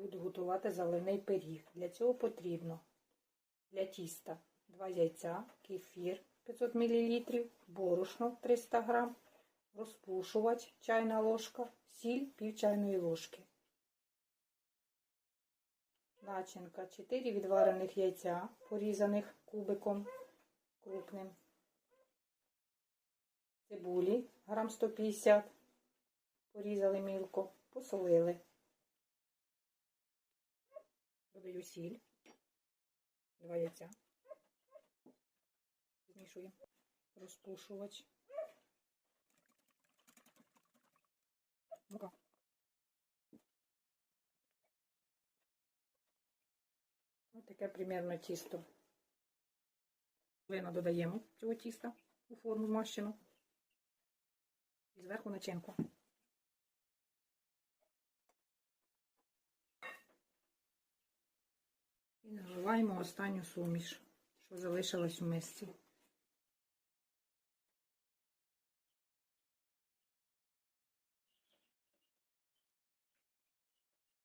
Буду готувати заливний пиріг. Для цього потрібно для тіста 2 яйця, кефір 500 мл, борошно 300 г, розпушувач чайна ложка, сіль пів чайної ложки. Начинка 4 відварених яйця, порізаних кубиком крупним. Цибулі грам 150, порізали мілко, посолили. Додаю сіль, два яйця. Змішуємо. Розпушувач. Мука. Ось таке примерно тісто. Половину додаємо цього тіста у форму змащену. І зверху начинку. І останню суміш, що залишилась у мисці.